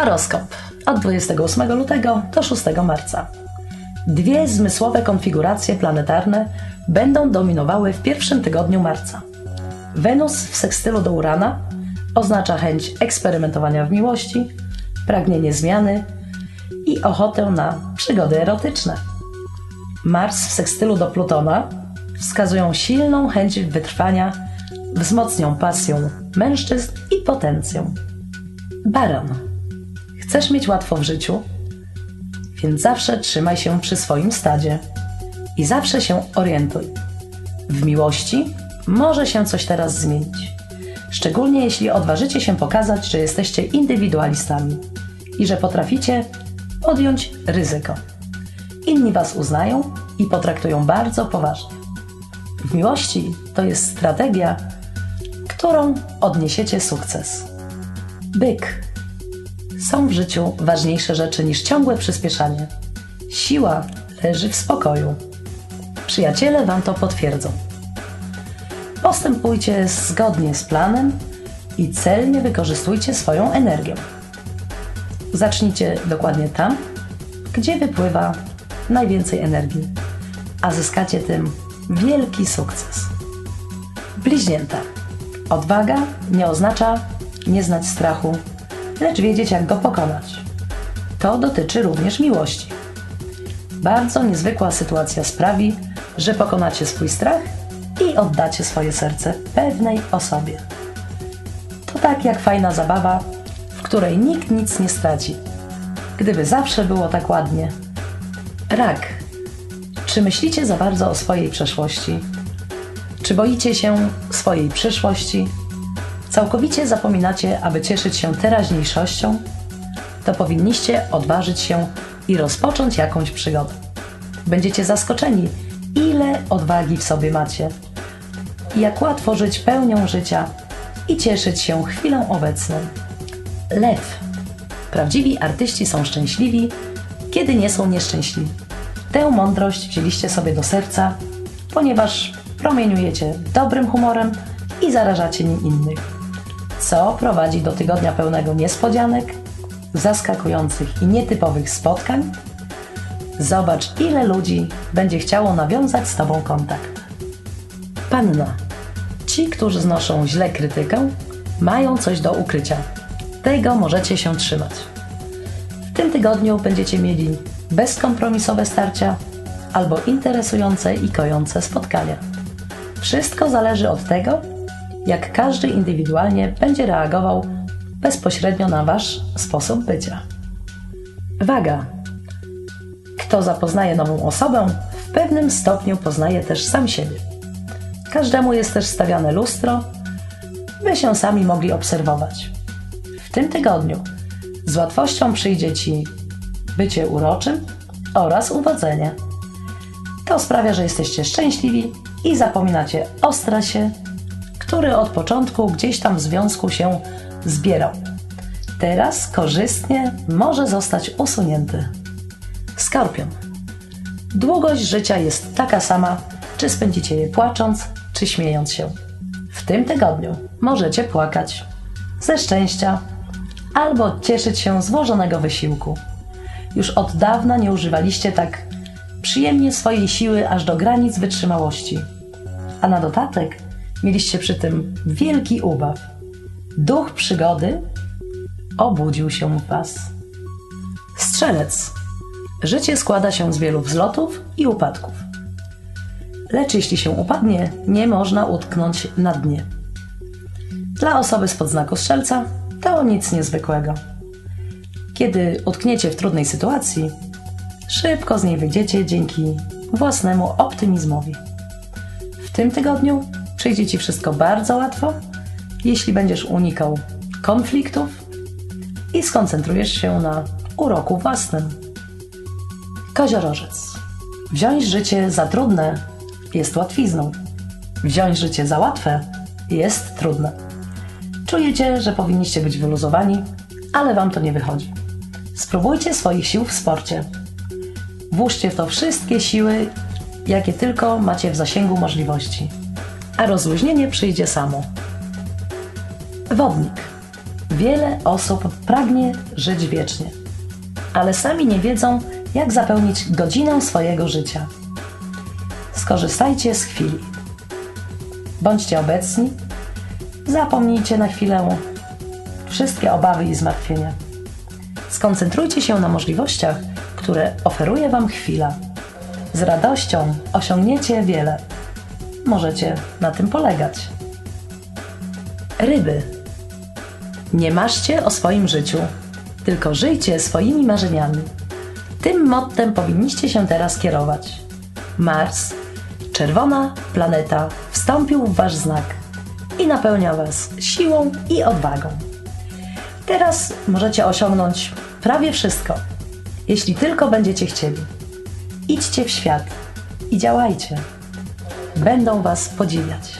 Horoskop od 28 lutego do 6 marca. Dwie zmysłowe konfiguracje planetarne będą dominowały w pierwszym tygodniu marca. Wenus w sekstylu do Urana oznacza chęć eksperymentowania w miłości, pragnienie zmiany i ochotę na przygody erotyczne. Mars w sekstylu do Plutona wskazują silną chęć wytrwania, wzmocnią pasją mężczyzn i potencją. Baran. Chcesz mieć łatwo w życiu? Więc zawsze trzymaj się przy swoim stadzie i zawsze się orientuj. W miłości może się coś teraz zmienić. Szczególnie jeśli odważycie się pokazać, że jesteście indywidualistami i że potraficie podjąć ryzyko. Inni was uznają i potraktują bardzo poważnie. W miłości to jest strategia, którą odniesiecie sukces. Byk. Są w życiu ważniejsze rzeczy niż ciągłe przyspieszanie. Siła leży w spokoju. Przyjaciele wam to potwierdzą. Postępujcie zgodnie z planem i celnie wykorzystujcie swoją energię. Zacznijcie dokładnie tam, gdzie wypływa najwięcej energii, a zyskacie tym wielki sukces. Bliźnięta. Odwaga nie oznacza nie znać strachu, lecz wiedzieć, jak go pokonać. To dotyczy również miłości. Bardzo niezwykła sytuacja sprawi, że pokonacie swój strach i oddacie swoje serce pewnej osobie. To tak jak fajna zabawa, w której nikt nic nie straci. Gdyby zawsze było tak ładnie. Rak. Czy myślicie za bardzo o swojej przeszłości? Czy boicie się swojej przyszłości? Całkowicie zapominacie, aby cieszyć się teraźniejszością? To powinniście odważyć się i rozpocząć jakąś przygodę. Będziecie zaskoczeni, ile odwagi w sobie macie. Jak łatwo żyć pełnią życia i cieszyć się chwilą obecną. Lew. Prawdziwi artyści są szczęśliwi, kiedy nie są nieszczęśliwi. Tę mądrość wzięliście sobie do serca, ponieważ promieniujecie dobrym humorem i zarażacie nim innych. Co prowadzi do tygodnia pełnego niespodzianek, zaskakujących i nietypowych spotkań? Zobacz, ile ludzi będzie chciało nawiązać z Tobą kontakt. Panna. Ci, którzy znoszą źle krytykę, mają coś do ukrycia. Tego możecie się trzymać. W tym tygodniu będziecie mieli bezkompromisowe starcia albo interesujące i kojące spotkania. Wszystko zależy od tego, jak każdy indywidualnie będzie reagował bezpośrednio na Wasz sposób bycia. Waga. Kto zapoznaje nową osobę, w pewnym stopniu poznaje też sam siebie. Każdemu jest też stawiane lustro, by się sami mogli obserwować. W tym tygodniu z łatwością przyjdzie Ci bycie uroczym oraz uwodzenie. To sprawia, że jesteście szczęśliwi i zapominacie o stresie, który od początku gdzieś tam w związku się zbierał. Teraz korzystnie może zostać usunięty. Skorpion. Długość życia jest taka sama, czy spędzicie je płacząc, czy śmiejąc się. W tym tygodniu możecie płakać ze szczęścia albo cieszyć się z włożonego wysiłku. Już od dawna nie używaliście tak przyjemnie swojej siły aż do granic wytrzymałości. A na dodatek mieliście przy tym wielki ubaw. Duch przygody obudził się w Was. Strzelec. Życie składa się z wielu wzlotów i upadków. Lecz jeśli się upadnie, nie można utknąć na dnie. Dla osoby spod znaku strzelca to nic niezwykłego. Kiedy utkniecie w trudnej sytuacji, szybko z niej wyjdziecie dzięki własnemu optymizmowi. W tym tygodniu przyjdzie Ci wszystko bardzo łatwo, jeśli będziesz unikał konfliktów i skoncentrujesz się na uroku własnym. Koziorożec. Wziąć życie za trudne jest łatwizną. Wziąć życie za łatwe jest trudne. Czujecie, że powinniście być wyluzowani, ale Wam to nie wychodzi. Spróbujcie swoich sił w sporcie. Włóżcie w to wszystkie siły, jakie tylko macie w zasięgu możliwości a rozluźnienie przyjdzie samo. Wodnik. Wiele osób pragnie żyć wiecznie, ale sami nie wiedzą, jak zapełnić godzinę swojego życia. Skorzystajcie z chwili. Bądźcie obecni, zapomnijcie na chwilę wszystkie obawy i zmartwienia. Skoncentrujcie się na możliwościach, które oferuje Wam chwila. Z radością osiągniecie wiele. Możecie na tym polegać. Ryby. Nie marzcie o swoim życiu, tylko żyjcie swoimi marzeniami. Tym mottem powinniście się teraz kierować. Mars, czerwona planeta, wstąpił w Wasz znak i napełnia Was siłą i odwagą. Teraz możecie osiągnąć prawie wszystko, jeśli tylko będziecie chcieli. Idźcie w świat i działajcie będą Was podziwiać.